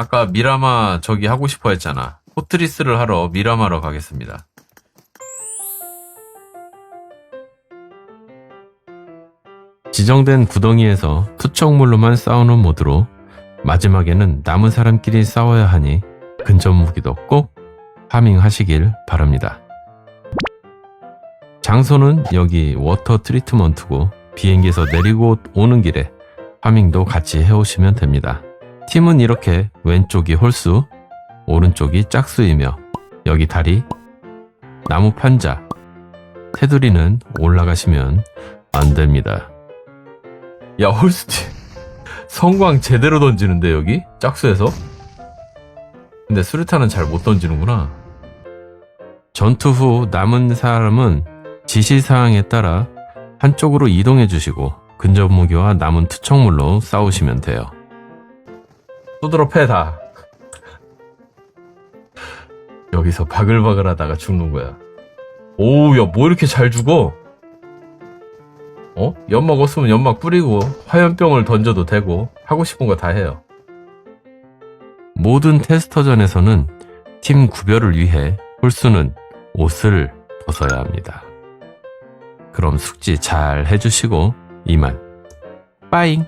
아까 미라마 저기 하고 싶어 했잖아. 포트리스를 하러 미라마로 가겠습니다. 지정된 구덩이에서 투척물로만 싸우는 모드로 마지막에는 남은 사람끼리 싸워야 하니 근접 무기도 꼭 파밍하시길 바랍니다. 장소는 여기 워터 트리트먼트고 비행기에서 내리고 오는 길에 파밍도 같이 해오시면 됩니다. 팀은 이렇게 왼쪽이 홀수, 오른쪽이 짝수이며 여기 다리, 나무 판자, 테두리는 올라가시면 안 됩니다. 야 홀스티 성광 제대로 던지는데 여기 짝수에서? 근데 수류탄은 잘 못 던지는구나. 전투 후 남은 사람은 지시사항에 따라 한쪽으로 이동해 주시고 근접 무기와 남은 투척물로 싸우시면 돼요. 두드러 패다. 여기서 바글바글 하다가 죽는 거야. 오우, 야, 뭐 이렇게 잘 죽어? 어? 연막 없으면 연막 뿌리고 화염병을 던져도 되고 하고 싶은 거 다 해요. 모든 테스터전에서는 팀 구별을 위해 홀수는 옷을 벗어야 합니다. 그럼 숙지 잘 해주시고 이만 빠잉